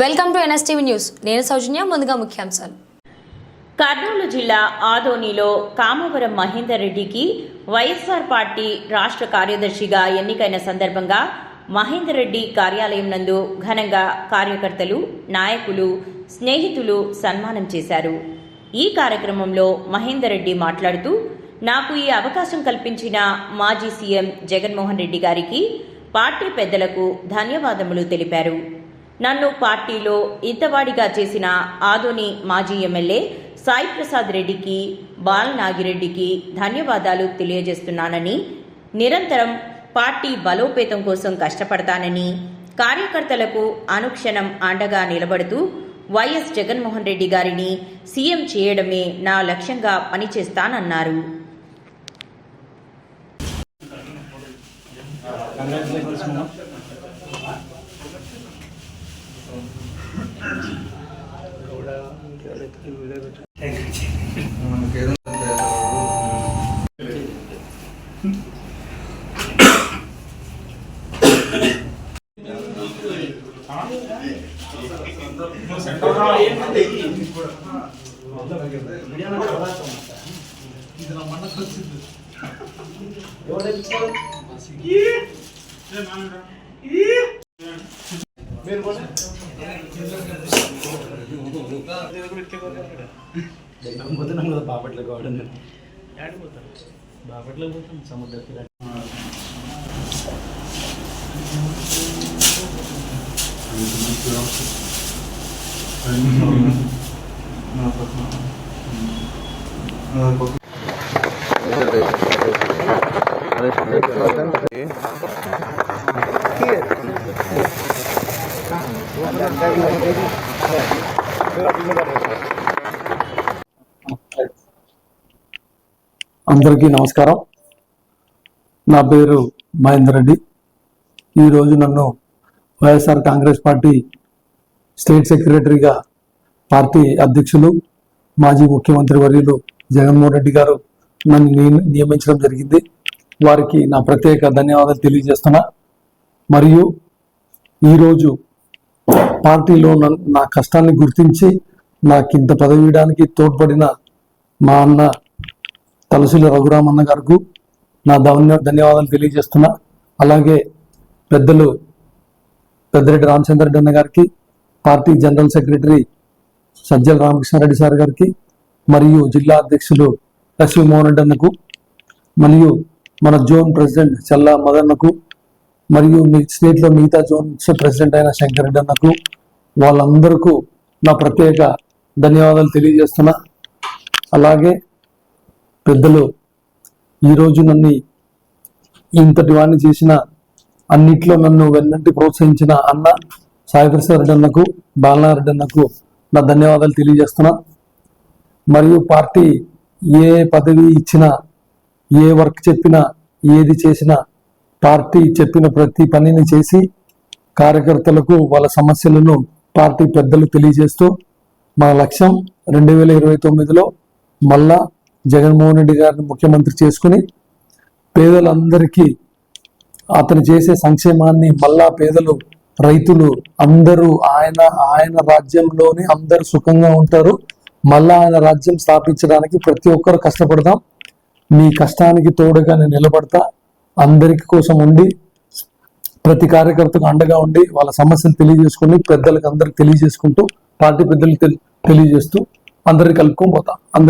Welcome to NSTV news. నేను సౌజన్య ముందుగా ముఖ్యాంశాలు. కర్నూలు జిల్లా ఆదోనిలో కామవరం మహేందర్ రెడ్డికి వైఎస్ఆర్ పార్టీ రాష్ట్ర కార్యదర్శిగా ఎన్నికైన సందర్భంగా మహేందర్ రెడ్డి కార్యాలయం నందు ఘనంగా కార్యకర్తలు నాయకులు స్నేహితులు సన్మానం చేశారు. ఈ కార్యక్రమంలో మహేందర్ రెడ్డి మాట్లాడుతూ నాకు ఈ అవకాశం కల్పించిన మాజీ సీఎం జగన్మోహన్ రెడ్డి గారికి పార్టీ పెద్దలకు ధన్యవాదములు తెలిపారు. నన్ను పార్టీలో ఇంతవాడిగా చేసిన ఆదోని మాజీ ఎమ్మెల్యే సాయి ప్రసాద్ రెడ్డికి బాల్ నాగిరెడ్డికి ధన్యవాదాలు తెలియజేస్తున్నానని నిరంతరం పార్టీ బలోపేతం కోసం కష్టపడతానని కార్యకర్తలకు అనుక్షణం అండగా నిలబడుతూ వైఎస్ జగన్మోహన్ రెడ్డి గారిని సీఎం చేయడమే నా లక్ష్యంగా పనిచేస్తానన్నారు. పోతున్నాం కదా బాపట్ల గౌడన్ బాపట్ల పోతాం సముద్రకి అందరికీ నమస్కారం. నా పేరు మహేందర్ రెడ్డి. ఈరోజు నన్ను వైఎస్ఆర్ కాంగ్రెస్ పార్టీ స్టేట్ సెక్రటరీగా పార్టీ అధ్యక్షులు మాజీ ముఖ్యమంత్రి వర్యులు జగన్మోహన్ రెడ్డి గారు నన్ను నియ- నియమించడం జరిగింది. వారికి నా ప్రత్యేక ధన్యవాదాలు తెలియజేస్తున్నా. మరియు ఈరోజు పార్టీలో నా కష్టాన్ని గుర్తించి నాకు ఇంత పదవి ఇవ్వడానికి తోడ్పడిన మా అన్న తలసిల రఘురామన్న గారికి నా ధన్య ధన్యవాదాలు తెలియజేస్తున్నా. అలాగే పెద్దలు పెద్దిరెడ్డి రామచంద్రరెడ్డి అన్న గారికి party general secretary Sajjala Ramakrishna Reddy sir గారికి మరియు జిల్లా అధ్యక్షులు ఎస్వి మోహన్ రెడ్డి అన్నకు మరియు మన జోన్ ప్రెసిడెంట్ చల్లా మదన్నకు మరియు మీ స్టేట్లో మిగతా జోన్స్ ప్రెసిడెంట్ అయిన శంకర్ రెడ్డి అన్నకు వాళ్ళందరికీ నా ప్రత్యేక ధన్యవాదాలు తెలియజేస్తున్నా. అలాగే పెద్దలు ఈరోజు నన్ను ఇంతటి వాడిని చేసిన అన్నిట్లో నన్ను వెన్నంటి ప్రోత్సహించిన అన్న సాయిప్రసాద్ రెడ్డి అన్నకు బాలనారెడ్డి అన్నకు నా ధన్యవాదాలు తెలియజేస్తున్నా. మరియు పార్టీ ఏ పదవి ఇచ్చినా ఏ వర్క్ చెప్పినా ఏది చేసినా పార్టీ చెప్పిన ప్రతి పనిని చేసి కార్యకర్తలకు వాళ్ళ సమస్యలను పార్టీ పెద్దలు తెలియజేస్తూ మా లక్ష్యం రెండు వేల ఇరవై తొమ్మిదిలో మళ్ళా జగన్మోహన్ రెడ్డి గారిని ముఖ్యమంత్రి చేసుకుని పేదలందరికీ అతను చేసే సంక్షేమాన్ని మళ్ళా పేదలు రైతులు అందరూ ఆయన ఆయన రాజ్యంలోనే అందరూ సుఖంగా ఉంటారు. మళ్ళా ఆయన రాజ్యం స్థాపించడానికి ప్రతి ఒక్కరు కష్టపడదాం. మీ కష్టానికి తోడుగా నేను నిలబడతా. అందరికి కోసం ఉండి ప్రతి కార్యకర్తకు అండగా ఉండి వాళ్ళ సమస్యలు తెలియజేసుకుని పెద్దలకు అందరికి తెలియజేసుకుంటూ పార్టీ పెద్దలకు తెలియజేస్తూ అందరికి కలుపుకొని పోతా.